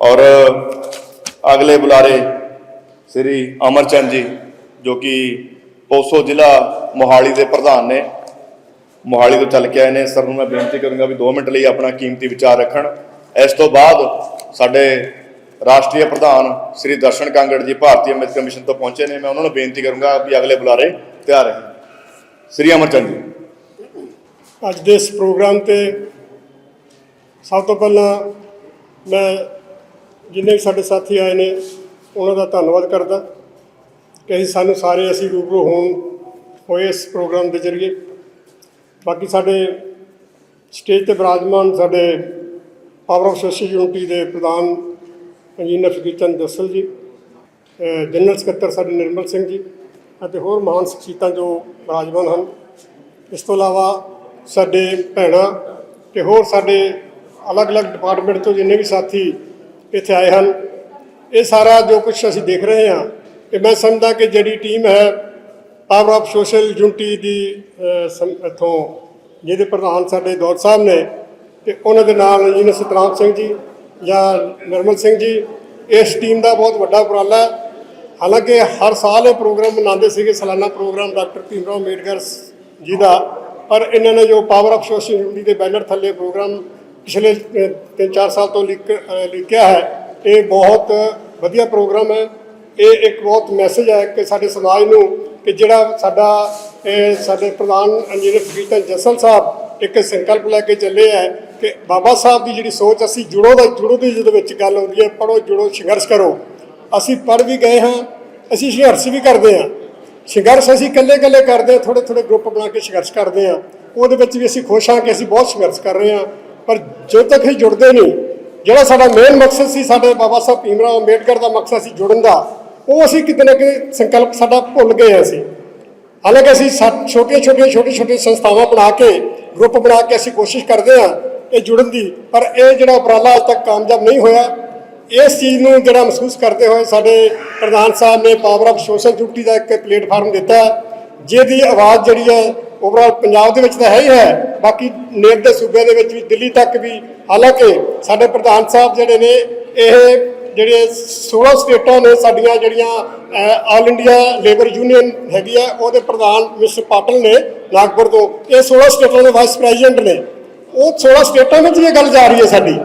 ਔਰ ਅਗਲੇ ਬੁਲਾਰੇ ਸ੍ਰੀ ਅਮਰਚੰਦ ਜੀ, ਜੋ ਕਿ ਪੋਸੋ ਜ਼ਿਲ੍ਹਾ ਮੋਹਾਲੀ ਦੇ ਪ੍ਰਧਾਨ ਨੇ। ਮੋਹਾਲੀ ਤੋਂ ਚੱਲ ਕੇ ਆਏ ਨੇ। ਸਰ ਨੂੰ ਮੈਂ ਬੇਨਤੀ ਕਰੂੰਗਾ ਵੀ 2 ਮਿੰਟ ਲਈ ਆਪਣਾ ਕੀਮਤੀ ਵਿਚਾਰ ਰੱਖਣ। ਇਸ ਤੋਂ ਬਾਅਦ ਸਾਡੇ ਰਾਸ਼ਟਰੀ ਪ੍ਰਧਾਨ ਸ੍ਰੀ ਦਰਸ਼ਨ ਕਾਂਗੜ ਜੀ ਭਾਰਤੀ ਅੰਮ੍ਰਿਤ ਕਮਿਸ਼ਨ ਤੋਂ ਪਹੁੰਚੇ ਨੇ। ਮੈਂ ਉਹਨਾਂ ਨੂੰ ਬੇਨਤੀ ਕਰੂੰਗਾ ਵੀ ਅਗਲੇ ਬੁਲਾਰੇ ਤਿਆਰ ਰਹਿਣ। ਸ੍ਰੀ ਅਮਰਚੰਦ ਜੀ। ਅੱਜ ਦੇ ਇਸ ਪ੍ਰੋਗਰਾਮ ਤੇ ਸਭ ਤੋਂ ਪਹਿਲਾਂ ਮੈਂ ਜਿੰਨੇ ਵੀ ਸਾਡੇ ਸਾਥੀ ਆਏ ਨੇ, ਉਹਨਾਂ ਦਾ ਧੰਨਵਾਦ ਕਰਦਾ। ਕਿ ਅਸੀਂ ਸਾਨੂੰ ਸਾਰੇ ਅਸੀਂ ਰੂਬਰੂ ਹੋਣ ਹੋਏ ਇਸ ਪ੍ਰੋਗਰਾਮ ਦੇ ਜ਼ਰੀਏ। ਬਾਕੀ ਸਾਡੇ ਸਟੇਜ ਤੇ ਬਿਰਾਜਮਾਨ ਸਾਡੇ ਪਾਵਰ ਆਫ ਸੋਸ਼ਲ ਯੂਨਿਟੀ ਦੇ ਪ੍ਰਧਾਨ ਇੰਜੀਨੀਅਰ ਫਕੀਰ ਚੰਦ ਜੱਸਲ ਜੀ ਜਨਰਲ ਸਕੱਤਰ ਸਾਡੇ ਨਿਰਮਲ ਸਿੰਘ ਜੀ ਅਤੇ ਹੋਰ ਮਹਾਨ ਸ਼ਖਸੀਅਤਾਂ ਜੋ ਬਿਰਾਜਮਾਨ ਹਨ। ਇਸ ਤੋਂ ਇਲਾਵਾ ਸਾਡੇ ਭੈਣਾਂ ਤੇ ਹੋਰ ਸਾਡੇ ਅਲੱਗ-ਅਲੱਗ ਡਿਪਾਰਟਮੈਂਟ ਤੋਂ ਜਿੰਨੇ ਵੀ ਸਾਥੀ ਇੱਥੇ ਆਏ ਹਨ। ਇਹ ਸਾਰਾ ਜੋ ਕੁਝ ਅਸੀਂ ਦੇਖ ਰਹੇ ਹਾਂ ਇਹ ਮੈਂ ਸਮਝਦਾ ਕਿ ਜਿਹੜੀ ਟੀਮ ਹੈ ਪਾਵਰ ਆਫ ਸੋਸ਼ਲ ਯੂਨਿਟੀ ਦੀ ਅਹ, ਜਿਹਦੇ ਪ੍ਰਧਾਨ ਸਾਡੇ ਦੌਰ ਸਾਹਿਬ ਨੇ ਤੇ ਉਹਨਾਂ ਦੇ ਨਾਲ ਇੰਜੀਨੀਅਰ ਸਤਨਾਮ ਸਿੰਘ ਜੀ ਜਾਂ ਨਿਰਮਲ ਸਿੰਘ ਜੀ ਇਸ ਟੀਮ ਦਾ ਬਹੁਤ ਵੱਡਾ ਉਪਰਾਲਾ ਹੈ। ਹਾਲਾਂਕਿ ਹਰ ਸਾਲ ਇਹ ਪ੍ਰੋਗਰਾਮ ਮਨਾਉਂਦੇ ਸੀਗੇ ਸਾਲਾਨਾ ਪ੍ਰੋਗਰਾਮ ਡਾਕਟਰ ਭੀਮਰਾਓ ਅੰਬੇਡਕਰ ਜੀ ਦਾ ਪਰ ਇਹਨਾਂ ਨੇ ਜੋ ਪਾਵਰ ਆਫ ਸੋਸ਼ਲ ਯੂਨਿਟੀ ਦੇ ਬੈਨਰ ਥੱਲੇ ਪ੍ਰੋਗਰਾਮ ਪਿਛਲੇ 3-4 ਸਾਲ ਤੋਂ ਲਿਖ ਲਿਖਿਆ ਹੈ। ਇਹ ਬਹੁਤ ਵਧੀਆ ਪ੍ਰੋਗਰਾਮ ਹੈ। ਇਹ ਇੱਕ ਬਹੁਤ ਮੈਸੇਜ ਹੈ ਕਿ ਸਾਡੇ ਸਮਾਜ ਨੂੰ ਕਿ ਜਿਹੜਾ ਸਾਡਾ ਸਾਡੇ ਪ੍ਰਧਾਨ ਇੰਜੀਨੀਅਰ ਫਰੀਦਨ ਜਸਲ ਸਾਹਿਬ ਇੱਕ ਸੰਕਲਪ ਲੈ ਕੇ ਚੱਲੇ ਹੈ ਕਿ ਬਾਬਾ ਸਾਹਿਬ ਦੀ ਜਿਹੜੀ ਸੋਚ ਅਸੀਂ ਜੁੜੋ ਦਾ, ਜੁੜੋ ਦੀ ਜਿਹਦੇ ਵਿੱਚ ਗੱਲ ਹੁੰਦੀ ਹੈ ਪੜੋ ਜੁੜੋ, ਸੰਘਰਸ਼ ਕਰੋ। ਅਸੀਂ ਪੜ ਵੀ ਗਏ ਹਾਂ, ਅਸੀਂ ਸੰਘਰਸ਼ ਵੀ ਕਰਦੇ ਹਾਂ। ਸੰਘਰਸ਼ ਅਸੀਂ ਇਕੱਲੇ ਇਕੱਲੇ ਕਰਦੇ ਹਾਂ ਥੋੜੇ ਥੋੜੇ ਗਰੁੱਪ ਬਣਾ ਕੇ ਸੰਘਰਸ਼ ਕਰਦੇ ਹਾਂ। ਉਹਦੇ ਵਿੱਚ ਵੀ ਅਸੀਂ ਖੁਸ਼ ਹਾਂ ਕਿ ਅਸੀਂ ਬਹੁਤ ਸੰਘਰਸ਼ ਕਰ ਰਹੇ ਹਾਂ। ਪਰ ਜਦੋਂ ਤੱਕ ਅਸੀਂ ਜੁੜਦੇ ਨਹੀਂ, ਜਿਹੜਾ ਸਾਡਾ ਮੇਨ ਮਕਸਦ ਸੀ, ਸਾਡੇ ਬਾਬਾ ਸਾਹਿਬ ਭੀਮਰਾਓ ਅੰਬੇਡਕਰ ਦਾ ਮਕਸਦ ਸੀ ਜੁੜਨ ਦਾ, ਉਹ ਅਸੀਂ ਕਿਤੇ ਨਾ ਕਿਤੇ ਸੰਕਲਪ ਸਾਡਾ ਭੁੱਲ ਗਏ ਹਾਂ ਅਸੀਂ। ਹਾਲਾਂਕਿ ਅਸੀਂ ਸਾ- ਛੋਟੀਆਂ ਛੋਟੀਆਂ ਛੋਟੀ ਛੋਟੀ ਸੰਸਥਾਵਾਂ ਬਣਾ ਕੇ ਗਰੁੱਪ ਬਣਾ ਕੇ ਅਸੀਂ ਕੋਸ਼ਿਸ਼ ਕਰਦੇ ਹਾਂ ਇਹ ਜੁੜਨ ਦੀ, ਪਰ ਇਹ ਜਿਹੜਾ ਉਪਰਾਲਾ ਅਜੇ ਤੱਕ ਕਾਮਯਾਬ ਨਹੀਂ ਹੋਇਆ, ਇਸ ਚੀਜ਼ ਨੂੰ ਜਿਹੜਾ ਮਹਿਸੂਸ ਕਰਦੇ ਹੋਏ ਸਾਡੇ ਪ੍ਰਧਾਨ ਸਾਹਿਬ ਨੇ ਪਾਵਰ ਆਫ ਸੋਸ਼ਲ ਡਿਊਟੀ ਦਾ ਇੱਕ ਪਲੇਟਫਾਰਮ ਦਿੱਤਾ, ਜਿਹਦੀ ਆਵਾਜ਼ ਜਿਹੜੀ ਹੈ ਓਵਰਆਲ ਪੰਜਾਬ ਦੇ ਵਿੱਚ ਤਾਂ ਹੈ ਹੀ ਹੈ। ਬਾਕੀ ਨੇੜ ਦੇ ਸੂਬੇ ਦੇ ਵਿੱਚ ਵੀ, ਦਿੱਲੀ ਤੱਕ ਵੀ, ਹਾਲਾਂਕਿ ਸਾਡੇ ਪ੍ਰਧਾਨ ਸਾਹਿਬ ਜਿਹੜੇ ਨੇ, ਇਹ ਜਿਹੜੇ 16 ਸਟੇਟਾਂ ਨੇ ਸਾਡੀਆਂ ਜਿਹੜੀਆਂ ਆਲ ਇੰਡੀਆ ਲੇਬਰ ਯੂਨੀਅਨ ਹੈਗੀ ਆ, ਉਹਦੇ ਪ੍ਰਧਾਨ ਮਿਸਟਰ ਪਾਟਲ ਨੇ ਨਾਗਪੁਰ ਤੋਂ। ਇਹ 16 ਸਟੇਟਾਂ ਦੇ ਵਾਈਸ ਪ੍ਰੈਜ਼ੀਡੈਂਟ ਨੇ। ਉਹ 16 ਸਟੇਟਾਂ ਵਿੱਚ ਇਹ ਗੱਲ ਜਾ ਰਹੀ ਹੈ ਸਾਡੀ।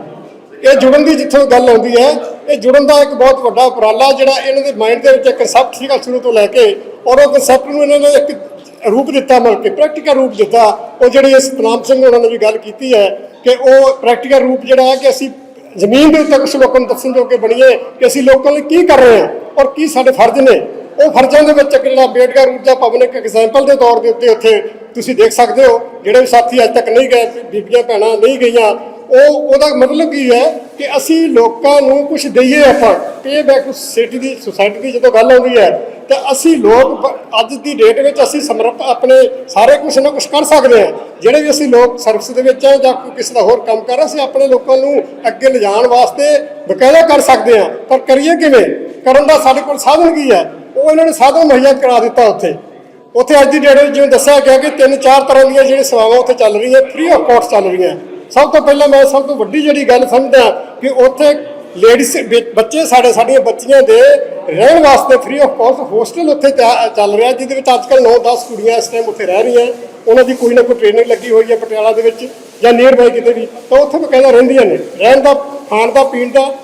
ਇਹ ਜੁੜਨ ਦੀ ਜਿੱਥੋਂ ਗੱਲ ਆਉਂਦੀ ਹੈ, ਇਹ ਜੁੜਨ ਦਾ ਇੱਕ ਬਹੁਤ ਵੱਡਾ ਉਪਰਾਲਾ ਜਿਹੜਾ ਇਹਨਾਂ ਦੇ ਮਾਈਂਡ ਦੇ ਵਿੱਚ ਇੱਕ ਕਨਸੈਪਟ ਸੀਗਾ ਸ਼ੁਰੂ ਤੋਂ ਲੈ ਕੇ, ਔਰ ਉਹ ਕਨਸੈਪਟ ਨੂੰ ਇਹਨਾਂ ਨੇ ਇੱਕ ਰੂਪ ਦਿੱਤਾ, ਮਤਲਬ ਕਿ ਪ੍ਰੈਕਟੀਕਲ ਰੂਪ ਦਿੱਤਾ। ਉਹ ਜਿਹੜੀ ਸਤਨਾਮ ਸਿੰਘ ਉਹਨਾਂ ਨੇ ਵੀ ਗੱਲ ਕੀਤੀ ਹੈ ਕਿ ਉਹ ਪ੍ਰੈਕਟੀਕਲ ਰੂਪ ਜਿਹੜਾ ਹੈ ਕਿ ਅਸੀਂ ਜ਼ਮੀਨ ਦੇ ਉੱਤੇ ਕੁਝ ਲੋਕਾਂ ਨੂੰ ਦੱਸਣ ਜੋਗੇ ਬਣੀਏ ਕਿ ਅਸੀਂ ਲੋਕਾਂ ਲਈ ਕੀ ਕਰ ਰਹੇ ਹਾਂ ਔਰ ਕੀ ਸਾਡੇ ਫਰਜ਼ ਨੇ। ਉਹ ਫਰਜ਼ਾਂ ਦੇ ਵਿੱਚ ਇੱਕ ਜਿਹੜਾ ਅੰਬੇਡਕਰ ਊਰਜਾ ਭਵਨ ਇੱਕ ਐਗਜ਼ਾਮਪਲ ਦੇ ਤੌਰ ਦੇ ਉੱਤੇ ਉੱਥੇ ਤੁਸੀਂ ਦੇਖ ਸਕਦੇ ਹੋ। ਜਿਹੜੇ ਵੀ ਸਾਥੀ ਅੱਜ ਤੱਕ ਨਹੀਂ ਗਏ, ਬੀਬੀਆਂ, ਭੈਣਾਂ ਨਹੀਂ ਗਈਆਂ ਉਹ ਉਹਦਾ ਮਤਲਬ ਕੀ ਹੈ ਕਿ ਅਸੀਂ ਲੋਕਾਂ ਨੂੰ ਕੁਝ ਦਈਏ ਆਪਾਂ। ਪੇ ਬੈਕ ਸਿਟੀ ਦੀ ਸੁਸਾਇਟੀ ਦੀ ਜਦੋਂ ਗੱਲ ਆਉਂਦੀ ਹੈ, ਤਾਂ ਅਸੀਂ ਲੋਕ ਅੱਜ ਦੀ ਡੇਟ ਵਿੱਚ ਅਸੀਂ ਸਮਰੱਥ ਆਪਣੇ ਸਾਰੇ ਕੁਝ ਨਾ ਕੁਝ ਕਰ ਸਕਦੇ ਹਾਂ। ਜਿਹੜੇ ਵੀ ਅਸੀਂ ਲੋਕ ਸਰਵਿਸ ਦੇ ਵਿੱਚ ਆ ਜਾਂ ਕੋਈ ਕਿਸੇ ਦਾ ਹੋਰ ਕੰਮ ਕਰ ਅਸੀਂ ਆਪਣੇ ਲੋਕਾਂ ਨੂੰ ਅੱਗੇ ਲਿਜਾਣ ਵਾਸਤੇ ਬਕਾਇਦਾ ਕਰ ਸਕਦੇ ਹਾਂ। ਪਰ ਕਰੀਏ ਕਿਵੇਂ? ਕਰਨ ਦਾ ਸਾਡੇ ਕੋਲ ਸਾਧਨ ਕੀ ਹੈ? ਉਹ ਇਹਨਾਂ ਨੇ ਸਾਧਨ ਮੁਹੱਈਆ ਕਰਾ ਦਿੱਤਾ ਉੱਥੇ। ਉੱਥੇ ਅੱਜ ਦੀ ਡੇਟ ਵਿੱਚ ਜਿਵੇਂ ਦੱਸਿਆ ਗਿਆ ਕਿ ਤਿੰਨ ਚਾਰ ਤਰ੍ਹਾਂ ਦੀਆਂ ਜਿਹੜੀਆਂ ਸੇਵਾਵਾਂ ਉੱਥੇ ਚੱਲ ਰਹੀਆਂ ਫ੍ਰੀ ਆਫ ਕਾਸਟ ਚੱਲ ਰਹੀਆਂ। ਸਭ ਤੋਂ ਪਹਿਲਾਂ ਮੈਂ ਸਭ ਤੋਂ ਵੱਡੀ ਜਿਹੜੀ ਗੱਲ ਸਮਝਦਾ ਕਿ ਉੱਥੇ ਲੇਡੀਜ਼ ਬੱਚੇ ਸਾਡੇ ਸਾਡੀਆਂ ਬੱਚੀਆਂ ਦੇ ਰਹਿਣ ਵਾਸਤੇ ਫ੍ਰੀ ਆਫ ਕਾਸਟ ਹੋਸਟਲ ਉੱਥੇ ਤਿਆ- ਚੱਲ ਰਿਹਾ, ਜਿਹਦੇ ਵਿੱਚ ਅੱਜ ਕੱਲ੍ਹ 9-10 ਕੁੜੀਆਂ ਇਸ ਟਾਈਮ ਉੱਥੇ ਰਹਿ ਰਹੀਆਂ। ਉਹਨਾਂ ਦੀ ਕੋਈ ਨਾ ਕੋਈ ਟ੍ਰੇਨਿੰਗ ਲੱਗੀ ਹੋਈ ਹੈ ਪਟਿਆਲਾ ਦੇ ਵਿੱਚ ਜਾਂ ਨੀਅਰ ਬਾਈ ਕਿਤੇ ਵੀ। ਤਾਂ ਉੱਥੇ ਬਕਾਇਦਾ ਰਹਿੰਦੀਆਂ ਨੇ। ਰਹਿਣ ਦਾ, ਖਾਣ ਦਾ, ਪੀਣ ਦਾ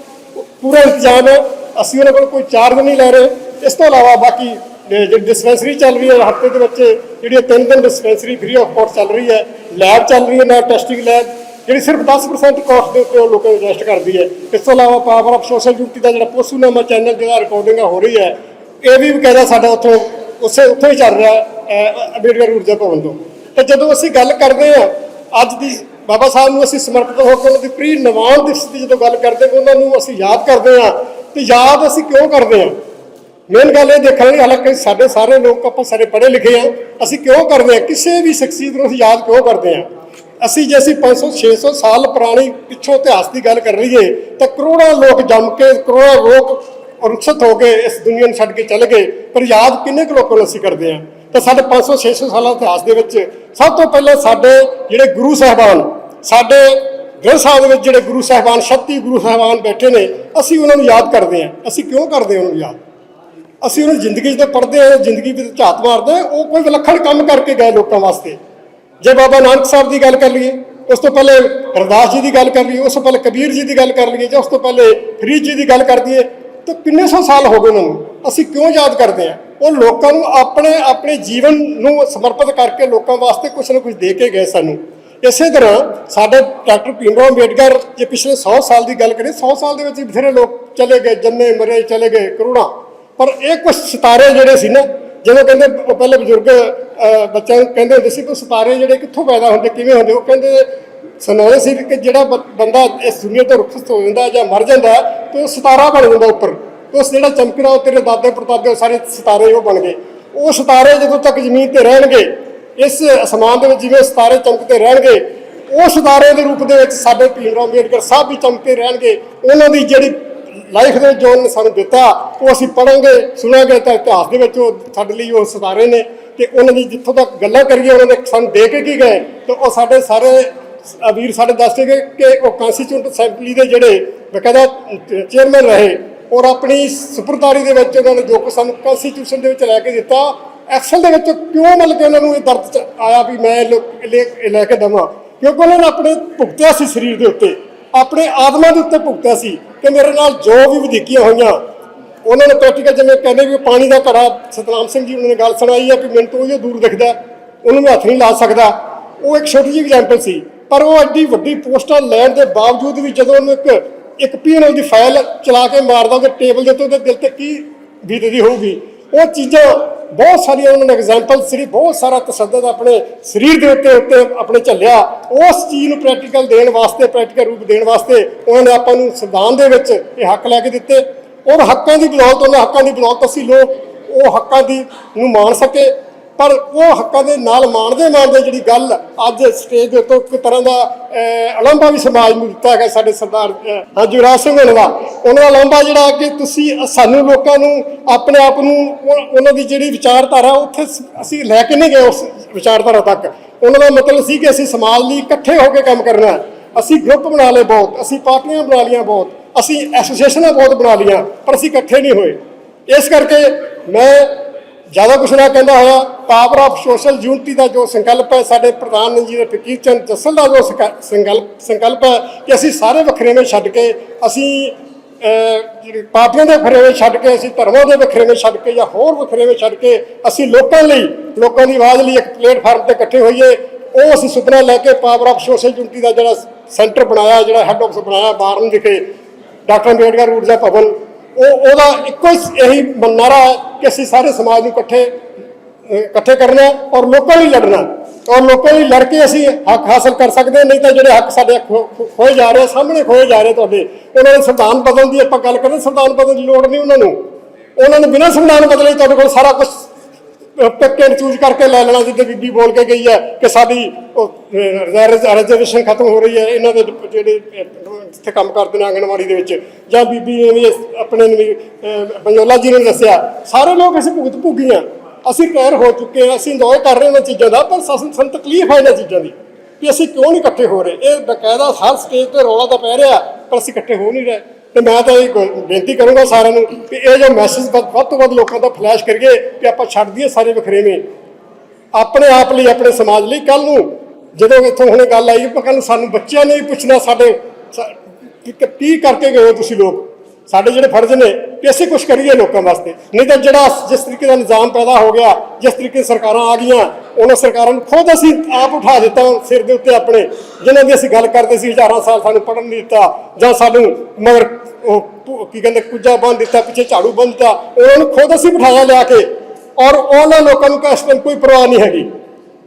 ਪੂਰਾ ਇੰਤਜ਼ਾਮ ਹੈ। ਅਸੀਂ ਉਹਨਾਂ ਕੋਲ ਕੋਈ ਚਾਰਜ ਨਹੀਂ ਲੈ ਰਹੇ। ਇਸ ਤੋਂ ਇਲਾਵਾ ਬਾਕੀ ਜਿਹੜੀ ਡਿਸਪੈਂਸਰੀ ਚੱਲ ਰਹੀ ਹੈ, ਹਫ਼ਤੇ ਦੇ ਵਿੱਚ ਜਿਹੜੀ ਤਿੰਨ ਦਿਨ ਡਿਸਪੈਂਸਰੀ ਫ੍ਰੀ ਆਫ ਕਾਸਟ ਚੱਲ ਰਹੀ ਹੈ। ਲੈਬ ਚੱਲ ਰਹੀ ਹੈ ਨਾ ਟੈਸਟਿੰਗ ਲੈਬ ਜਿਹੜੀ ਸਿਰਫ 10% ਕਾਸਟ ਦੇ ਉੱਤੇ ਉਹ ਲੋਕਾਂ ਨੂੰ ਇਨਵੈਸਟ ਕਰਦੀ ਹੈ। ਇਸ ਤੋਂ ਇਲਾਵਾ ਪਾਵਰ ਆਫ ਸੋਸ਼ਲ ਡਿਊਟੀ ਦਾ ਜਿਹੜਾ ਪੋਸੂਨਾਮਾ ਚੈਨਲ ਜਿਹੜਾ ਰਿਕਾਰਡਿੰਗਾਂ ਹੋ ਰਹੀ ਹੈ, ਇਹ ਵੀ ਬਕਾਇਦਾ ਸਾਡਾ ਉੱਥੋਂ, ਉਸੇ ਉੱਥੋਂ ਹੀ ਚੱਲ ਰਿਹਾ ਅੰਬੇਡਕਰ ਊਰਜਾ ਭਵਨ ਤੋਂ। ਤੇ ਜਦੋਂ ਅਸੀਂ ਗੱਲ ਕਰਦੇ ਹਾਂ, ਅੱਜ ਦੀ ਬਾਬਾ ਸਾਹਿਬ ਨੂੰ ਅਸੀਂ ਸਮਰਪਿਤ ਹੋ ਕੇ ਉਹਨਾਂ ਦੀ ਪ੍ਰੀ ਨਿਰਵਾਣ ਦਿਵਸ ਦੀ ਜਦੋਂ ਗੱਲ ਕਰਦੇ ਉਹਨਾਂ ਨੂੰ ਅਸੀਂ ਯਾਦ ਕਰਦੇ ਹਾਂ। ਤੇ ਯਾਦ ਅਸੀਂ ਕਿਉਂ ਕਰਦੇ ਹਾਂ? ਮੇਨ ਗੱਲ ਇਹ ਦੇਖਣ ਲਈ ਹਾਲਾਂਕਿ ਸਾਡੇ ਸਾਰੇ ਲੋਕ, ਆਪਾਂ ਸਾਰੇ ਪੜ੍ਹੇ ਲਿਖੇ ਆ ਅਸੀਂ ਕਿਉਂ ਕਰਦੇ ਆ ਕਿਸੇ ਵੀ ਸ਼ਖਸੀਅਤ ਨੂੰ ਅਸੀਂ ਯਾਦ ਕਿਉਂ ਕਰਦੇ ਆ ਅਸੀਂ ਜੇ ਅਸੀਂ 500 600 ਸਾਲ ਪੁਰਾਣੀ ਪਿੱਛੋਂ ਇਤਿਹਾਸ ਦੀ ਗੱਲ ਕਰ ਲਈਏ ਤਾਂ ਕਰੋੜਾਂ ਲੋਕ ਜੰਮ ਕੇ ਕਰੋੜਾਂ ਲੋਕ ਰੁਖਸਤ ਹੋ ਗਏ ਇਸ ਦੁਨੀਆ ਨੂੰ ਛੱਡ ਕੇ ਚਲੇ ਗਏ। ਪਰ ਯਾਦ ਕਿੰਨੇ ਕੁ ਲੋਕਾਂ ਨੂੰ ਅਸੀਂ ਕਰਦੇ ਆ ਤਾਂ ਸਾਡੇ 500 600 ਸਾਲਾਂ ਇਤਿਹਾਸ ਦੇ ਵਿੱਚ ਸਭ ਤੋਂ ਪਹਿਲਾਂ ਸਾਡੇ ਜਿਹੜੇ ਗੁਰੂ ਸਾਹਿਬਾਨ ਸਾਡੇ ਗ੍ਰੰਥ ਸਾਹਿਬ ਦੇ ਵਿੱਚ ਜਿਹੜੇ ਗੁਰੂ ਸਾਹਿਬਾਨ 36 ਗੁਰੂ ਸਾਹਿਬਾਨ ਬੈਠੇ ਨੇ ਅਸੀਂ ਉਹਨਾਂ ਨੂੰ ਯਾਦ ਕਰਦੇ ਹਾਂ। ਅਸੀਂ ਕਿਉਂ ਕਰਦੇ ਹਾਂ ਉਹਨਾਂ ਨੂੰ ਯਾਦ? ਅਸੀਂ ਉਹਨਾਂ ਦੀ ਜ਼ਿੰਦਗੀ ਜਦੋਂ ਪੜ੍ਹਦੇ ਹਾਂ ਜ਼ਿੰਦਗੀ ਵਿੱਚ ਝਾਤ ਮਾਰਦੇ ਹਾਂ, ਉਹ ਕੋਈ ਵਿਲੱਖਣ ਕੰਮ ਕਰਕੇ ਗਏ ਲੋਕਾਂ ਵਾਸਤੇ। ਜੇ ਬਾਬਾ ਨਾਨਕ ਸਾਹਿਬ ਦੀ ਗੱਲ ਕਰ ਲਈਏ, ਉਸ ਤੋਂ ਪਹਿਲੇ ਰਵਿਦਾਸ ਜੀ ਦੀ ਗੱਲ ਕਰ ਲਈਏ, ਉਸ ਤੋਂ ਪਹਿਲੇ ਕਬੀਰ ਜੀ ਦੀ ਗੱਲ ਕਰ ਲਈਏ, ਜਾਂ ਉਸ ਤੋਂ ਪਹਿਲੇ ਫਰੀਦ ਜੀ ਦੀ ਗੱਲ ਕਰ ਦਈਏ, ਤਾਂ ਕਿੰਨੇ ਸੌ ਸਾਲ ਹੋ ਗਏ ਉਹਨਾਂ ਨੂੰ? ਅਸੀਂ ਕਿਉਂ ਯਾਦ ਕਰਦੇ ਹਾਂ? ਉਹ ਲੋਕਾਂ ਨੂੰ ਆਪਣੇ ਆਪਣੇ ਜੀਵਨ ਨੂੰ ਸਮਰਪਿਤ ਕਰਕੇ ਲੋਕਾਂ ਵਾਸਤੇ ਕੁਝ ਨਾ ਕੁਝ ਦੇ ਕੇ ਗਏ ਸਾਨੂੰ। ਇਸੇ ਤਰ੍ਹਾਂ ਸਾਡੇ ਡਾਕਟਰ ਭੀਮਰਾਓ ਅੰਬੇਡਕਰ ਜੇ ਪਿਛਲੇ 100 ਸਾਲ ਦੀ ਗੱਲ ਕਰੀਏ 100 ਸਾਲ ਦੇ ਵਿੱਚ ਬਥੇਰੇ ਲੋਕ ਚਲੇ ਗਏ, ਜੰਮੇ, ਮਰੇ, ਚਲੇ ਗਏ ਕਰੋੜਾਂ। ਪਰ ਇਹ ਕੁਝ ਸਿਤਾਰੇ ਜਿਹੜੇ ਸੀ ਨਾ ਜਦੋਂ ਕਹਿੰਦੇ ਉਹ ਪਹਿਲੇ ਬਜ਼ੁਰਗ ਅਹ, ਬੱਚਿਆਂ ਨੂੰ ਕਹਿੰਦੇ ਹੁੰਦੇ ਸੀ ਕਿ ਸਿਤਾਰੇ ਜਿਹੜੇ ਕਿੱਥੋਂ ਪੈਦਾ ਹੁੰਦੇ ਕਿਵੇਂ ਹੁੰਦੇ ਉਹ ਕਹਿੰਦੇ ਸੁਣਾਉਂਦੇ ਸੀ ਕਿ ਜਿਹੜਾ ਬ- ਬੰਦਾ ਇਸ ਦੁਨੀਆ ਤੋਂ ਰੁਖਸਤ ਹੋ ਜਾਂਦਾ ਜਾਂ ਮਰ ਜਾਂਦਾ ਤੇ ਉਹ ਸਿਤਾਰਾ ਬਣ ਜਾਂਦਾ ਉੱਪਰ। ਉਸ ਜਿਹੜਾ ਚਮਕਣਾ ਉਹ ਤੇਰੇ ਦਾਦੇ ਪੜਦਾਦੇ ਉਹ ਸਾਰੇ ਸਿਤਾਰੇ ਉਹ ਬਣ ਗਏ। ਉਹ ਸਿਤਾਰੇ ਜਦੋਂ ਤੱਕ ਜ਼ਮੀਨ ਤੇ ਰਹਿਣਗੇ ਇਸ ਅਸਮਾਨ ਦੇ ਵਿੱਚ ਜਿਵੇਂ ਸਿਤਾਰੇ ਚਮਕਦੇ ਰਹਿਣਗੇ ਉਹ ਸਿਤਾਰੇ ਦੇ ਰੂਪ ਦੇ ਵਿੱਚ ਸਾਡੇ ਭੀਮ ਭੀਮਰਾਓ ਅੰਬੇਡਕਰ ਸਾਹਿਬ ਵੀ ਚਮਕਦੇ ਰਹਿਣਗੇ। ਉਹਨਾਂ ਦੀ ਜਿਹੜੀ ਲਾਈਫ ਦੇ ਜੋ ਉਹਨੇ ਸਾਨੂੰ ਦਿੱਤਾ, ਉਹ ਅਸੀਂ ਪੜਾਂਗੇ ਸੁਣਾਂਗੇ ਤਾਂ ਇਤਿਹਾਸ ਦੇ ਵਿੱਚ ਉਹ ਸਾਡੇ ਲਈ ਉਹ ਸਿਤਾਰੇ ਨੇ ਤੇ ਉਹਨਾਂ ਦੀ ਜਿੱਥੋਂ ਤੱਕ ਗੱਲਾਂ ਕਰੀਏ, ਉਹਨਾਂ ਨੇ ਸਾਨੂੰ ਦੇ ਕੇ ਕੀ ਗਏ? ਤੇ ਉਹ ਸਾਡੇ ਸਾਰੇ ਵੀਰ ਸਾਡੇ ਦੱਸਦੇ ਗਏ ਕਿ ਉਹ ਕਨਸਟੀਚਿਊਟ ਅਸੈਂਬਲੀ ਦੇ ਜਿਹੜੇ ਬਕਾਇਦਾ ਚੇਅਰਮੈਨ ਰਹੇ ਔਰ ਆਪਣੀ ਸੁਪਰਦਾਰੀ ਦੇ ਵਿੱਚ ਉਹਨਾਂ ਨੇ ਜੋ ਕੁਛ ਸਾਨੂੰ ਕਨਸਟੀਟਿਊਸ਼ਨ ਦੇ ਵਿੱਚ ਲੈ ਕੇ ਦਿੱਤਾ ਐਕਸਲ ਦੇ ਵਿੱਚ ਕਿਉਂ ਮਿਲ ਕੇ ਉਹਨਾਂ ਨੂੰ ਇਹ ਦਰਦ ਚ ਆਇਆ ਵੀ ਮੈਂ ਇਹ ਲੋ- ਲੈ, ਇਹ ਲੈ ਕੇ ਦਵਾਂ? ਕਿਉਂਕਿ ਉਹਨਾਂ ਨੇ ਆਪਣੇ ਭੁਗਤਿਆ ਸੀ ਸਰੀਰ ਦੇ ਉੱਤੇ। ਆਪਣੇ ਆਤਮਾ ਦੇ ਉੱਤੇ ਭੁਗਤਿਆ ਸੀ ਕਿ ਮੇਰੇ ਨਾਲ ਜੋ ਵੀ ਵਧੀਕੀਆਂ ਹੋਈਆਂ, ਉਹਨਾਂ ਨੇ ਪ੍ਰੈਕਟੀਕਲ ਜਿਵੇਂ ਕਹਿੰਦੇ ਵੀ ਪਾਣੀ ਦਾ ਘੜਾ ਸਤਨਾਮ ਸਿੰਘ ਜੀ ਉਹਨਾਂ ਨੇ ਗੱਲ ਸੁਣਾਈ ਹੈ ਕਿ ਮੈਨੂੰ ਤੋਂ ਉਹ ਦੂਰ ਦਿਖਦਾ, ਉਹਨੂੰ ਮੈਂ ਹੱਥ ਨਹੀਂ ਲਾ ਸਕਦਾ। ਉਹ ਇੱਕ ਛੋਟੀ ਜਿਹੀ ਐਗਜ਼ਾਮਪਲ ਸੀ, ਪਰ ਉਹ ਐਡੀ ਵੱਡੀ ਪੋਸਟਾਂ ਲੈਣ ਦੇ ਬਾਵਜੂਦ ਵੀ ਜਦੋਂ ਉਹਨੂੰ ਇੱਕ ਇੱਕ ਪੀਐਨਐਲ ਦੀ ਫਾਈਲ ਚਲਾ ਕੇ ਮਾਰਦਾ ਉਹਦੇ ਟੇਬਲ ਦੇ ਉੱਤੇ ਉਹਦੇ ਦਿਲ ਤੇ ਕੀ ਬੀਤਦੀ ਹੋਊਗੀ? ਉਹ ਚੀਜ਼ਾਂ ਬਹੁਤ ਸਾਰੀਆਂ ਉਹਨਾਂ ਨੇ ਐਗਜ਼ਾਮਪਲ ਜਿਹੜੀ ਬਹੁਤ ਸਾਰਾ ਤਸੱਦਦ ਆਪਣੇ ਸਰੀਰ ਦੇ ਉੱਤੇ ਉੱਤੇ ਆਪਣੇ ਝੱਲਿਆ। ਉਸ ਚੀਜ਼ ਨੂੰ ਪ੍ਰੈਕਟੀਕਲ ਦੇਣ ਵਾਸਤੇ ਪ੍ਰੈਕਟੀਕਲ ਰੂਪ ਦੇਣ ਵਾਸਤੇ ਉਹਨਾਂ ਨੇ ਆਪਾਂ ਨੂੰ ਸੰਵਿਧਾਨ ਦੇ ਵਿੱਚ ਇਹ ਹੱਕ ਲੈ ਕੇ ਦਿੱਤੇ। ਔਰ ਹੱਕਾਂ ਦੀ ਬਦੌਲਤ, ਉਹਨਾਂ ਹੱਕਾਂ ਦੀ ਬਦੌਲਤ ਅਸੀਂ ਲੋਕ ਉਹ ਹੱਕਾਂ ਦੀ ਨੂੰ ਮਾਣ ਸਕੇ। ਪਰ ਉਹ ਹੱਕਾਂ ਦੇ ਨਾਲ ਮਾਣਦੇ ਮਾਣਦੇ ਜਿਹੜੀ ਗੱਲ ਅੱਜ ਸਟੇਜ ਦੇ ਉੱਤੇ ਇੱਕ ਤਰ੍ਹਾਂ ਦਾ ਅਹ, ਵੀ ਸਮਾਜ ਨੂੰ ਦਿੱਤਾ ਹੈ ਸਾਡੇ ਸਰਦਾਰ ਅਹ, ਯੁਵਰਾਜ ਸਿੰਘ ਹੋਣਾ ਦਾ ਉਹਨਾਂ ਦਾ ਅਲੰਭਾ ਜਿਹੜਾ ਕਿ ਤੁਸੀਂ ਸਾਨੂੰ ਲੋਕਾਂ ਨੂੰ ਆਪਣੇ ਆਪ ਨੂੰ ਉਹਨਾਂ ਦੀ ਜਿਹੜੀ ਵਿਚਾਰਧਾਰਾ ਉੱਥੇ ਅਸੀਂ ਲੈ ਕੇ ਨਹੀਂ ਗਏ ਉਸ ਵਿਚਾਰਧਾਰਾ ਤੱਕ। ਉਹਨਾਂ ਦਾ ਮਤਲਬ ਸੀ ਕਿ ਅਸੀਂ ਸਮਾਜ ਲਈ ਇਕੱਠੇ ਹੋ ਕੇ ਕੰਮ ਕਰਨਾ ਅਸੀਂ ਗਰੁੱਪ ਬਣਾ ਲਏ ਬਹੁਤ ਅਸੀਂ ਪਾਰਟੀਆਂ ਬਣਾ ਲਈਆਂ ਬਹੁਤ ਅਸੀਂ ਐਸੋਸੀਏਸ਼ਨਾਂ ਬਹੁਤ ਬਣਾ ਲਈਆਂ ਪਰ ਅਸੀਂ ਇਕੱਠੇ ਨਹੀਂ ਹੋਏ। ਇਸ ਕਰਕੇ ਮੈਂ ਜ਼ਿਆਦਾ ਕੁਛ ਨਾ ਕਹਿੰਦਾ ਹੋਇਆ ਪਾਵਰ ਆਫ ਸੋਸ਼ਲ ਯੂਨਿਟੀ ਦਾ ਜੋ ਸੰਕਲਪ ਹੈ, ਸਾਡੇ ਪ੍ਰਧਾਨ ਮੰਤਰੀ ਫਕੀਰ ਚੰਦ ਜੱਸਲ ਦਾ ਜੋ ਸੰਕ- ਸੰਕਲਪ ਸੰਕਲਪ ਹੈ ਕਿ ਅਸੀਂ ਸਾਰੇ ਵਖਰੇਵੇਂ ਛੱਡ ਕੇ, ਅਸੀਂ ਪਾਰਟੀਆਂ ਦੇ ਵਖਰੇਵੇਂ ਛੱਡ ਕੇ, ਅਸੀਂ ਧਰਮਾਂ ਦੇ ਵਖਰੇਵੇਂ ਛੱਡ ਕੇ ਜਾਂ ਹੋਰ ਵਖਰੇਵੇਂ ਛੱਡ ਕੇ, ਅਸੀਂ ਲੋਕਾਂ ਲਈ, ਲੋਕਾਂ ਦੀ ਆਵਾਜ਼ ਲਈ ਇੱਕ ਪਲੇਟਫਾਰਮ ਤੇ ਇਕੱਠੇ ਹੋਈਏ, ਉਹ ਅਸੀਂ ਸੁਪਨਾ ਲੈ ਕੇ ਪਾਵਰ ਆਫ ਸੋਸ਼ਲ ਯੂਨਿਟੀ ਦਾ ਜਿਹੜਾ ਸੈਂਟਰ ਬਣਾਇਆ, ਜਿਹੜਾ ਹੈੱਡ ਆਫਿਸ ਬਣਾਇਆ, ਬਾਰਨ ਵਿਖੇ, ਡਾਕਟਰ ਅੰਬੇਡਕਰ ਊਰਜਾ ਭਵਨ। ਉਹ ਉਹਦਾ ਇੱਕੋ ਹੀ ਇਹੀ ਨਾਰਾ ਹੈ ਕਿ ਅਸੀਂ ਸਾਰੇ ਸਮਾਜ ਨੂੰ ਇਕੱਠੇ ਇਕੱਠੇ ਕਰਨਾ ਔਰ ਲੋਕਾਂ ਲਈ ਲੜਨਾ। ਔਰ ਲੋਕਾਂ ਲਈ ਲੜ ਕੇ ਅਸੀਂ ਹੱਕ ਹਾਸਲ ਕਰ ਸਕਦੇ ਨਹੀਂ ਤਾਂ ਜਿਹੜੇ ਹੱਕ ਸਾਡੇ ਖੋ- ਖੋਏ ਜਾ ਰਹੇ ਸਾਹਮਣੇ ਖੋਏ ਜਾ ਰਹੇ ਤੁਹਾਡੇ, ਉਹਨਾਂ ਨੂੰ ਸੰਵਿਧਾਨ ਬਦਲਣ ਦੀ ਆਪਾਂ ਗੱਲ ਕਰਦੇ ਸੰਵਿਧਾਨ ਬਦਲਣ ਦੀ ਲੋੜ ਨਹੀਂ ਉਹਨਾਂ ਨੂੰ। ਉਹਨਾਂ ਨੂੰ ਬਿਨਾਂ ਸੰਵਿਧਾਨ ਬਦਲੇ ਤੁਹਾਡੇ ਕੋਲ ਸਾਰਾ ਕੁਝ ਪੱਕੇ ਐਂਡ ਚੂਜ਼ ਕਰਕੇ ਲੈ ਲੈਣਾ ਜਿੱਦਾਂ ਬੀਬੀ ਬੋਲ ਕੇ ਗਈ ਹੈ ਕਿ ਸਾਡੀ ਰਿਜ਼ਰਵੇਸ਼ਨ ਖਤਮ ਹੋ ਰਹੀ ਹੈ, ਇਹਨਾਂ ਦੇ ਜਿਹੜੇ ਇੱਥੇ ਕੰਮ ਕਰਦੇ ਨੇ ਆਂਗਣਵਾੜੀ ਦੇ ਵਿੱਚ, ਜਾਂ ਬੀਬੀ ਨੇ ਵੀ ਆਪਣੇ ਬੰਜੋਲਾ ਜੀ ਨੇ ਦੱਸਿਆ, ਸਾਰੇ ਲੋਕ ਅਸੀਂ ਭੁਗਤ ਭੁਗੀਆਂ, ਅਸੀਂ ਟਾਇਰ ਹੋ ਚੁੱਕੇ ਹਾਂ, ਅਸੀਂ ਇੰਜੋਏ ਕਰ ਰਹੇ ਹਾਂ ਇਹਨਾਂ ਚੀਜ਼ਾਂ ਦਾ, ਪਰ ਸਾਨੂੰ ਸਾਨੂੰ ਤਕਲੀਫ ਹੈ ਇਹਨਾਂ ਚੀਜ਼ਾਂ ਦੀ ਕਿ ਅਸੀਂ ਕਿਉਂ ਨਹੀਂ ਇਕੱਠੇ ਹੋ ਰਹੇ, ਇਹ ਬਕਾਇਦਾ ਹਰ ਸਟੇਜ ਤੇ ਰੌਲਾ ਤਾਂ ਪੈ ਰਿਹਾ, ਪਰ ਅਸੀਂ ਇਕੱਠੇ ਹੋ ਨਹੀਂ ਰਹੇ। ਤੇ ਮੈਂ ਤਾਂ ਇਹ ਗ- ਬੇਨਤੀ ਕਰੂੰਗਾ ਸਾਰਿਆਂ ਨੂੰ ਕਿ ਇਹ ਜੋ ਮੈਸੇਜ ਵੱਧ ਤੋਂ ਵੱਧ ਲੋਕਾਂ ਦਾ ਫਲੈਸ਼ ਕਰੀਏ ਕਿ ਆਪਾਂ ਛੱਡ ਦਈਏ ਸਾਰੇ ਵਖਰੇਵੇਂ। ਆਪਣੇ ਆਪ ਲਈ, ਆਪਣੇ ਸਮਾਜ ਲਈ ਕੱਲ ਨੂੰ ਜਦੋਂ ਇੱਥੋਂ ਹੁਣੇ ਗੱਲ ਆਈ ਕਿ ਕੱਲ ਨੂੰ ਸਾਨੂੰ ਬੱਚਿਆਂ ਨੇ ਵੀ ਪੁੱਛਣਾ ਸਾਡੇ ਕੀ ਕਰਕੇ ਗਏ ਹੋ ਤੁਸੀਂ ਲੋਕ? ਸਾਡੇ ਜਿਹੜੇ ਫਰਜ਼ ਨੇ ਕਿ ਅਸੀਂ ਕੁਝ ਕਰੀਏ ਲੋਕਾਂ ਵਾਸਤੇ। ਨਹੀਂ ਤਾਂ ਜਿਹੜਾ ਜਿਸ ਤਰੀਕੇ ਦਾ ਨਿਜ਼ਾਮ ਪੈਦਾ ਹੋ ਗਿਆ, ਜਿਸ ਤਰੀਕੇ ਸਰਕਾਰਾਂ ਆ ਗਈਆਂ, ਉਹਨਾਂ ਸਰਕਾਰਾਂ ਨੂੰ ਖੁਦ ਅਸੀਂ ਆਪ ਉਠਾ ਦਿੱਤਾ ਸਿਰ ਦੇ ਉੱਤੇ ਆਪਣੇ, ਜਿਨ੍ਹਾਂ ਦੀ ਅਸੀਂ ਗੱਲ ਕਰਦੇ ਸੀ, ਹਜ਼ਾਰਾਂ ਸਾਲ ਸਾਨੂੰ ਪੜਨ ਨਹੀਂ ਦਿੱਤਾ ਜਾਂ ਸਾਨੂੰ ਮਗਰ ਉਹ ਕੀ ਕਹਿੰਦੇ, ਕੁੱਜਾ ਬੰਨ ਦਿੱਤਾ, ਪਿੱਛੇ ਝਾੜੂ ਬੰਨ ਦਿੱਤਾ ਉਹਨਾਂ ਨੂੰ ਖੁਦ ਅਸੀਂ ਬਿਠਾਇਆ ਲਿਆ ਕੇ, ਔਰ ਉਹਨਾਂ ਲੋਕਾਂ ਨੂੰ ਇਸ ਟਾਈਮ ਕੋਈ ਪਰਵਾਹ ਨਹੀਂ ਹੈਗੀ।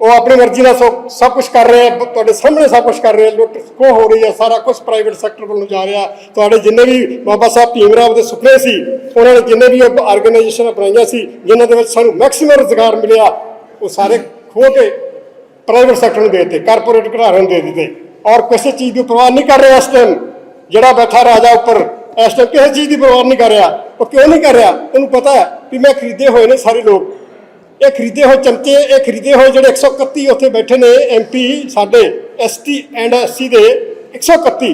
ਉਹ ਆਪਣੀ ਮਰਜ਼ੀ ਨਾਲ ਸਭ ਸਭ ਕੁਝ ਕਰ ਰਹੇ ਆ ਤੁਹਾਡੇ ਸਾਹਮਣੇ ਸਭ ਕੁਝ ਕਰ ਰਹੇ ਆ, ਲੁੱਟ ਖੋਹ ਹੋ ਰਹੀ ਹੈ ਸਾਰਾ ਕੁਝ ਪ੍ਰਾਈਵੇਟ ਸੈਕਟਰ ਵੱਲੋਂ ਜਾ ਰਿਹਾ। ਤੁਹਾਡੇ ਜਿੰਨੇ ਵੀ ਬਾਬਾ ਸਾਹਿਬ ਭੀਮ ਰਾਓ ਦੇ ਸੁਪਨੇ ਸੀ, ਉਹਨਾਂ ਨੇ ਜਿੰਨੇ ਵੀ ਆਰਗੇਨਾਈਜੇਸ਼ਨ ਬਣਾਈਆਂ ਸੀ, ਜਿਨ੍ਹਾਂ ਦੇ ਵਿੱਚ ਸਾਨੂੰ ਮੈਕਸਿਮਮ ਰੁਜ਼ਗਾਰ ਮਿਲਿਆ, ਉਹ ਸਾਰੇ ਖੋਹ ਕੇ ਪ੍ਰਾਈਵੇਟ ਸੈਕਟਰ ਨੂੰ ਦੇ ਦਿੱਤੇ ਕਾਰਪੋਰੇਟ ਘਰਾਣਿਆਂ ਨੂੰ ਦੇ ਦਿੱਤੇ। ਔਰ ਕਿਸੇ ਚੀਜ਼ ਦੀ ਪਰਵਾਹ ਨਹੀਂ ਕਰ ਰਿਹਾ ਇਸ ਟਾਈਮ ਜਿਹੜਾ ਬੈਠਾ ਰਾਜਾ ਉੱਪਰ। ਇਸ ਟਾਈਮ ਕਿਸੇ ਚੀਜ਼ ਦੀ ਪਰਵਾਹ ਨਹੀਂ ਕਰ ਰਿਹਾ। ਉਹ ਕਿਉਂ ਨਹੀਂ ਕਰ ਰਿਹਾ? ਉਹਨੂੰ ਪਤਾ ਹੈ ਕਿ ਮੈਂ ਖਰੀਦੇ ਹੋਏ ਨੇ ਸਾਰੇ ਲੋਕ। ਇਹ ਖਰੀਦੇ ਹੋਏ ਚਮਚੇ, ਇਹ ਖਰੀਦੇ ਹੋਏ ਜਿਹੜੇ 131 ਉੱਥੇ ਬੈਠੇ ਨੇ ਐਮਪੀ ਸਾਡੇ ਐਸਟੀ ਐਂਡ ਐਸਸੀ ਦੇ 131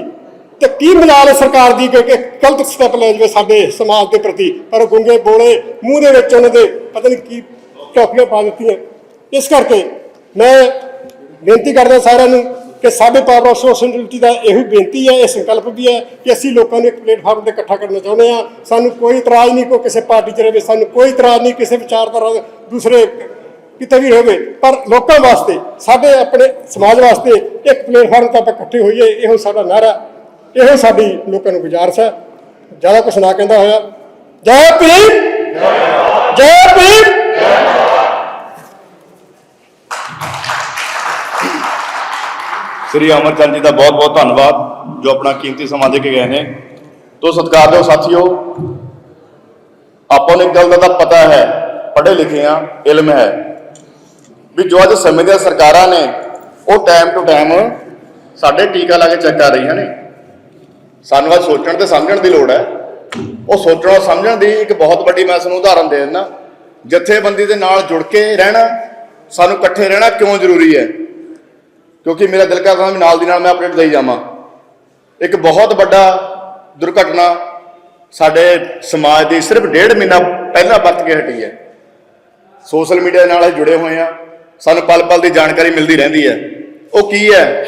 ਤੇ ਕੀ ਮਜਾਲ ਸਰਕਾਰ ਦੀ ਕਿ ਗਲਤ ਸਟੈਪ ਲੈ ਜਾਵੇ ਸਾਡੇ ਸਮਾਜ ਦੇ ਪ੍ਰਤੀ? ਪਰ ਗੁੰਗੇ ਬੋਲੇ, ਮੂੰਹ ਦੇ ਵਿੱਚ ਉਹਨਾਂ ਦੇ ਪਤਾ ਨਹੀਂ ਕੀ ਟੋਪੀਆਂ ਪਾ ਦਿੱਤੀਆਂ। ਇਸ ਕਰਕੇ ਮੈਂ ਬੇਨਤੀ ਕਰਦਾ ਸਾਰਿਆਂ ਨੂੰ ਕਿ ਸਾਡੇ ਪਾਵਰ ਆਫ ਸੋਸ਼ਲਿਟੀ ਦਾ ਇਹੋ ਬੇਨਤੀ ਹੈ, ਇਹ ਸੰਕਲਪ ਵੀ ਹੈ ਕਿ ਅਸੀਂ ਲੋਕਾਂ ਨੂੰ ਇੱਕ ਪਲੇਟਫਾਰਮ ਤੇ ਇਕੱਠਾ ਕਰਨਾ ਚਾਹੁੰਦੇ ਹਾਂ। ਸਾਨੂੰ ਕੋਈ ਇਤਰਾਜ਼ ਨਹੀਂ ਕੋਈ ਕਿਸੇ ਪਾਰਟੀ 'ਚ ਰਹੇ, ਸਾਨੂੰ ਕੋਈ ਇਤਰਾਜ਼ ਨਹੀਂ ਕਿਸੇ ਵਿਚਾਰਧਾਰਾ ਦੂਸਰੇ ਕਿਤੇ ਵੀ ਹੋਵੇ। ਪਰ ਲੋਕਾਂ ਵਾਸਤੇ, ਸਾਡੇ ਆਪਣੇ ਸਮਾਜ ਵਾਸਤੇ ਇੱਕ ਪਲੇਟਫਾਰਮ ਤੇ ਆਪਾਂ ਇਕੱਠੇ ਹੋਈਏ, ਇਹੋ ਸਾਡਾ ਨਾਰਾ, ਇਹੋ ਸਾਡੀ ਲੋਕਾਂ ਨੂੰ ਗੁਜ਼ਾਰਿਸ਼ ਹੈ। ਜ਼ਿਆਦਾ ਕੁਛ ਨਾ ਕਹਿੰਦਾ ਹੋਇਆ। ਜੈ ਭੀਮ! ਜੈ ਭੀਮ! ਸ੍ਰੀ ਅਮਰਚੰਦ ਜੀ ਦਾ ਬਹੁਤ ਬਹੁਤ ਧੰਨਵਾਦ, ਜੋ ਆਪਣਾ ਕੀਮਤੀ ਸਮਾਂ ਦੇ ਕੇ ਗਏ ਨੇ। ਤੋ ਸਤਿਕਾਰਯੋਗ ਸਾਥੀਓ। ਆਪਾਂ ਨੂੰ ਇੱਕ ਗੱਲ ਦਾ ਤਾਂ ਪਤਾ ਹੈ, ਪੜ੍ਹੇ ਲਿਖੇ ਆ, ਇਲਮ ਹੈ। ਵੀ ਜੋ ਅੱਜ ਸਮੇਂ ਦੀਆਂ ਸਰਕਾਰਾਂ ਨੇ, ਉਹ ਟਾਈਮ ਟੂ ਟਾਈਮ ਸਾਡੇ ਟੀਕਾ ਲਾ ਕੇ ਚੈੱਕ ਕਰ ਰਹੀਆਂ ਨੇ। ਸਾਨੂੰ ਅੱਜ ਸੋਚਣ ਤੇ ਸਮਝਣ ਦੀ ਲੋੜ ਹੈ। ਉਹ ਸੋਚਣ ਔਰ ਸਮਝਣ ਦੀ ਇੱਕ ਬਹੁਤ ਵੱਡੀ ਮੈਂ ਤੁਹਾਨੂੰ ਉਦਾਹਰਨ ਦੇ ਦਿੰਦਾ। ਜਥੇਬੰਦੀ ਦੇ ਨਾਲ ਜੁੜ ਕੇ ਰਹਿਣਾ, ਸਾਨੂੰ ਇਕੱਠੇ ਰਹਿਣਾ ਕਿਉਂ ਜ਼ਰੂਰੀ ਹੈ? ਕਿਉਂਕਿ ਮੇਰਾ ਦਿਲ ਕਰਦਾ ਵੀ ਨਾਲ ਦੀ ਨਾਲ ਮੈਂ ਅਪਡੇਟ ਦੇਈ ਜਾਵਾਂ। ਇੱਕ ਬਹੁਤ ਵੱਡਾ ਦੁਰਘਟਨਾ ਸਾਡੇ ਸਮਾਜ ਦੀ ਸਿਰਫ ਡੇਢ ਮਹੀਨਾ ਪਹਿਲਾਂ ਵਰਤ ਕੇ ਹਟੀ ਹੈ। ਸੋਸ਼ਲ ਮੀਡੀਆ ਨਾਲ ਅਸੀਂ ਜੁੜੇ ਹੋਏ ਆ ਸਾਨੂੰ ਪਲ ਪਲ ਦੀ ਜਾਣਕਾਰੀ ਮਿਲਦੀ ਰਹਿੰਦੀ ਹੈ। ਉਹ ਕੀ ਹੈ?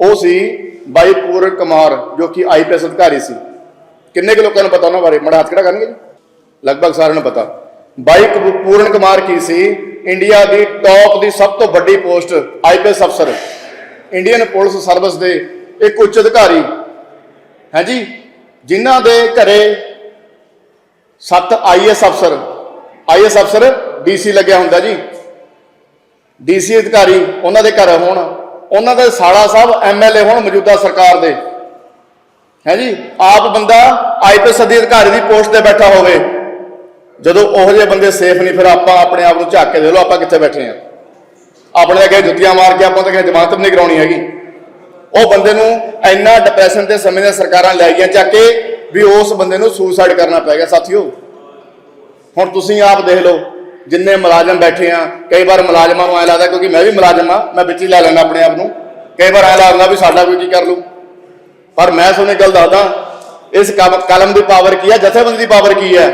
ਉਹ ਸੀ ਬਾਈ ਪੂਰਨ ਕੁਮਾਰ, ਜੋ ਕਿ ਆਈਪੀਐਸ ਅਧਿਕਾਰੀ ਸੀ। ਕਿੰਨੇ ਕੁ ਲੋਕਾਂ ਨੂੰ ਪਤਾ ਉਹਨਾਂ ਬਾਰੇ? ਮੜਾ ਹੱਥ ਕਿਹੜਾ ਕਰਨਗੇ ਜੀ? ਲਗਭਗ ਸਾਰਿਆਂ ਨੂੰ ਪਤਾ। ਬਾਈ ਪੂਰਨ ਕੁਮਾਰ ਕੀ ਸੀ? ਇੰਡੀਆ ਦੀ ਟੌਪ ਦੀ ਸਭ ਤੋਂ ਵੱਡੀ ਪੋਸਟ ਆਈਪੀਐਸ ਅਫਸਰ, ਇੰਡੀਅਨ ਪੁਲਿਸ ਸਰਵਿਸ ਦੇ ਇੱਕ ਉੱਚ ਅਧਿਕਾਰੀ। ਹੈ ਜੀ? ਜਿਨ੍ਹਾਂ ਦੇ ਘਰੇ ਸੱਤ ਆਈਐਸ ਅਫਸਰ ਆਈਐਸ ਅਫਸਰ ਡੀਸੀ ਲੱਗਿਆ ਹੁੰਦਾ ਜੀ। ਡੀਸੀ ਅਧਿਕਾਰੀ ਉਹਨਾਂ ਦੇ ਘਰ ਹੋਣ, ਉਹਨਾਂ ਦੇ ਸਾਲਾ ਸਾਹਿਬ ਐਮਐਲਏ ਹੋਣ ਮੌਜੂਦਾ ਸਰਕਾਰ ਦੇ। ਹੈ ਜੀ? ਆਪ ਬੰਦਾ ਆਈਪੀਐਸ ਅਧਿਕਾਰੀ ਦੀ ਪੋਸਟ ਤੇ ਬੈਠਾ ਹੋਵੇ। ਜਦੋਂ ਉਹੋ ਜਿਹੇ ਬੰਦੇ ਸੇਫ ਨਹੀਂ, ਫਿਰ ਆਪਾਂ ਆਪਣੇ ਆਪ ਨੂੰ ਝਾਕ ਕੇ ਦੇ ਲਓ, ਆਪਾਂ ਕਿੱਥੇ ਬੈਠੇ ਆ ਆਪਣੇ ਅੱਗੇ ਜੁੱਤੀਆਂ ਮਾਰ ਕੇ ਆਪਾਂ ਤਾਂ ਕਿਸੇ ਜਮਾਨਤ ਵੀ ਨਹੀਂ ਕਰਾਉਣੀ ਹੈਗੀ। ਉਹ ਬੰਦੇ ਨੂੰ ਇੰਨਾ ਡਿਪਰੈਸ਼ਨ ਦੇ ਸਮੇਂ ਦੀਆਂ ਸਰਕਾਰਾਂ ਲੈ ਗਈਆਂ ਚੱਕ ਕੇ ਵੀ ਉਸ ਬੰਦੇ ਨੂੰ ਸੁਸਾਈਡ ਕਰਨਾ ਪੈ ਗਿਆ। ਸਾਥੀਓ, ਹੁਣ ਤੁਸੀਂ ਆਪ ਦੇਖ ਲਓ, ਜਿੰਨੇ ਮੁਲਾਜ਼ਮ ਬੈਠੇ ਆ, ਕਈ ਵਾਰ ਮੁਲਾਜ਼ਮਾਂ ਨੂੰ ਐ ਲੱਗਦਾ ਕਿਉਂਕਿ ਮੈਂ ਵੀ ਮੁਲਾਜ਼ਮ ਆ ਮੈਂ ਵਿੱਚ ਹੀ ਲੈ ਲੈਂਦਾ ਆਪਣੇ ਆਪ ਨੂੰ। ਕਈ ਵਾਰ ਐ ਲੱਗਦਾ ਵੀ ਸਾਡਾ ਕੋਈ ਕੀ ਕਰ ਲੂ ਪਰ ਮੈਂ ਤੁਹਾਨੂੰ ਇੱਕ ਗੱਲ ਦੱਸਦਾ, ਇਸ ਕਲਮ ਦੀ ਪਾਵਰ ਕੀ ਹੈ, ਜਥੇਬੰਦੀ ਦੀ ਪਾਵਰ ਕੀ ਹੈ?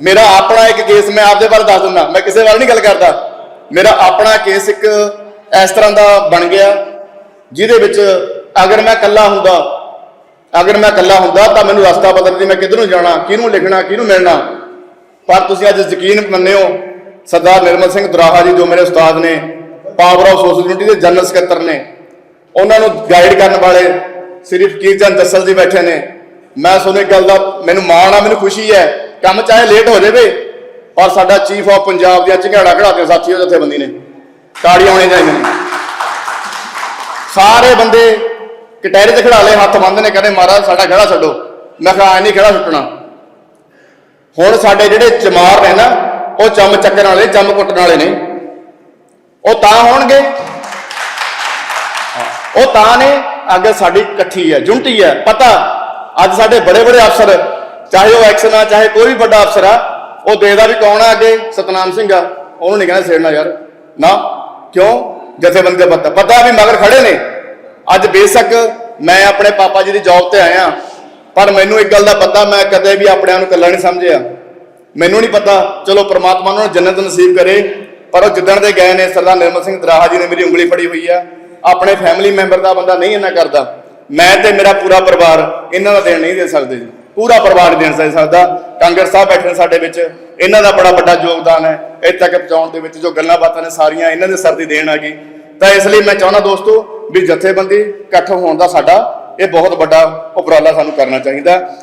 ਮੇਰਾ ਆਪਣਾ ਇੱਕ ਕੇਸ ਮੈਂ ਆਪਦੇ ਬਾਰੇ ਦੱਸ ਦਿੰਦਾ, ਮੈਂ ਕਿਸੇ ਬਾਰੇ ਨਹੀਂ ਗੱਲ ਕਰਦਾ। ਮੇਰਾ ਆਪਣਾ ਕੇਸ ਇੱਕ ਇਸ ਤਰ੍ਹਾਂ ਦਾ ਬਣ ਗਿਆ, ਜਿਹਦੇ ਵਿੱਚ ਅਗਰ ਮੈਂ ਇਕੱਲਾ ਹੁੰਦਾ, ਅਗਰ ਮੈਂ ਇਕੱਲਾ ਹੁੰਦਾ ਤਾਂ ਮੈਨੂੰ ਰਸਤਾ ਪਤਾ ਨਹੀਂ ਮੈਂ ਕਿੱਧਰ ਨੂੰ ਜਾਣਾ, ਕਿਹਨੂੰ ਲਿਖਣਾ, ਕਿਹਨੂੰ ਮਿਲਣਾ? ਪਰ ਤੁਸੀਂ ਅੱਜ ਯਕੀਨ ਮੰਨਿਓ, ਸਰਦਾਰ ਨਿਰਮਲ ਸਿੰਘ ਦੁਰਾਹਾ ਜੀ ਜੋ ਮੇਰੇ ਉਸਤਾਦ ਨੇ, ਪਾਵਰ ਆਫ ਸੋਸ਼ਲ ਯੂਨਿਟੀ ਦੇ ਜਨਰਲ ਸਕੱਤਰ ਨੇ, ਉਹਨਾਂ ਨੂੰ ਗਾਈਡ ਕਰਨ ਵਾਲੇ ਸ੍ਰੀ ਫਕੀਰ ਚੰਦ ਜੱਸਲ ਜੀ ਬੈਠੇ ਨੇ। ਮੈਂ ਤੁਹਾਨੂੰ ਇੱਕ ਗੱਲ ਦਾ, ਮੈਨੂੰ ਮਾਣ ਆ, ਮੈਨੂੰ ਖੁਸ਼ੀ ਹੈ ਕੰਮ ਚਾਹੇ ਲੇਟ ਹੋ ਜਾਵੇ ਔਰ ਸਾਡਾ ਚੀਫ ਆਫ ਪੰਜਾਬ ਦੀਆਂ ਝਗੜਾ ਖੜਾਤੇ ਸਾਥੀਓ, ਜਥੇਬੰਦੀ ਨੇ। ਤਾੜੀਆਂ ਹੋਣੇ ਚਾਹੀਦੇ ਨੇ। ਸਾਰੇ ਬੰਦੇ ਕਟਹਿਰੇ ਤੇ ਖੜਾ ਲਏ, ਹੱਥ ਬੰਦ ਨੇ, ਕਹਿੰਦੇ, ਮਹਾਰਾਜ, ਸਾਡਾ ਖੜਾ ਛੱਡੋ। ਮੈਂ ਕਿਹਾ, ਐ ਨਹੀਂ ਖੜਾ ਛੁੱਟਣਾ। ਹੁਣ ਸਾਡੇ ਜਿਹੜੇ ਚਮਾਰ ਨੇ ਨਾ, ਉਹ ਚੰਮ ਚੱਕਣ ਵਾਲੇ, ਚੰਮ ਕੁੱਟਣ ਵਾਲੇ ਨੇ। ਉਹ ਤਾਂ ਹੋਣਗੇ। ਉਹ ਤਾਂ ਨੇ। ਅੱਗੇ ਸਾਡੀ ਇਕੱਠੀ ਹੈ ਜੁੰਟੀ ਹੈ। ਪਤਾ, ਅੱਜ ਸਾਡੇ ਬੜੇ ਬੜੇ ਅਫਸਰ ਚਾਹੇ ਉਹ ਐਕਸ਼ਨ ਆ, ਚਾਹੇ ਕੋਈ ਵੀ ਵੱਡਾ ਅਫਸਰ ਆ, ਉਹ ਦੇਖਦਾ ਵੀ ਕੌਣ ਆ ਅੱਗੇ? ਸਤਨਾਮ ਸਿੰਘ ਆ। ਉਹਨੂੰ ਨਹੀਂ ਕਹਿੰਦਾ ਛੇੜਨਾ ਯਾਰ। ਨਾ, ਕਿਉਂ? ਜਥੇਬੰਦੀ ਦਾ ਪਤਾ। ਪਤਾ ਵੀ ਮਗਰ ਖੜੇ ਨੇ। ਅੱਜ ਬੇਸ਼ੱਕ ਮੈਂ ਆਪਣੇ ਪਾਪਾ ਜੀ ਦੀ ਜੌਬ ਤੇ ਆਇਆ। ਪਰ ਮੈਨੂੰ ਇੱਕ ਗੱਲ ਦਾ ਪਤਾ, ਮੈਂ ਕਦੇ ਵੀ ਆਪਣੇ ਆਪ ਨੂੰ ਇਕੱਲਾ ਨਹੀਂ ਸਮਝਿਆ। ਮੈਨੂੰ ਨਹੀਂ ਪਤਾ, ਚਲੋ ਪ੍ਰਮਾਤਮਾ ਉਹਨਾਂ ਨੂੰ ਜੰਨਤ ਨਸੀਬ ਕਰੇ, ਪਰ ਉਹ ਜਿੱਦਣ ਦੇ ਗਏ ਨੇ, ਸਰਦਾਰ ਨਿਰਮਲ ਸਿੰਘ ਦਰਾਹਾ ਜੀ ਨੇ ਮੇਰੀ ਉਂਗਲੀ ਫੜੀ ਹੋਈ ਆ। ਆਪਣੇ ਫੈਮਿਲੀ ਮੈਂਬਰ ਦਾ ਬੰਦਾ ਨਹੀਂ ਇੰਨਾ ਕਰਦਾ। ਮੈਂ ਤੇ ਮੇਰਾ ਪੂਰਾ ਪਰਿਵਾਰ ਇਹਨਾਂ ਦਾ ਦੇਣ ਨਹੀਂ ਦੇ ਸਕਦੇ ਜੀ। ਪੂਰਾ ਪਰਿਵਾਰ ਨਹੀਂ ਦੇ ਸਕਦਾ। ਕਾਂਗਰਸ ਸਾਹਿਬ ਬੈਠੇ ਨੇ ਸਾਡੇ ਵਿੱਚ। ਇਹਨਾਂ ਦਾ ਬੜਾ ਵੱਡਾ ਯੋਗਦਾਨ ਹੈ। ਇੱਥੇ ਤੱਕ ਪਹੁੰਚਾਉਣ ਦੇ ਵਿੱਚ ਜੋ ਗੱਲਾਂ ਬਾਤਾਂ ਨੇ ਸਾਰੀਆਂ ਇਹਨਾਂ ਦੇ ਸਰ ਦੀ ਦੇਣ ਆ ਗਈ। ਤਾਂ ਇਸ ਲਈ ਮੈਂ ਚਾਹੁੰਦਾ ਦੋਸਤੋ ਵੀ ਜਥੇਬੰਦੀ ਇਕੱਠ ਹੋਣ ਦਾ ਸਾਡਾ ਇਹ ਬਹੁਤ ਵੱਡਾ ਉਪਰਾਲਾ ਸਾਨੂੰ ਕਰਨਾ ਚਾਹੀਦਾ।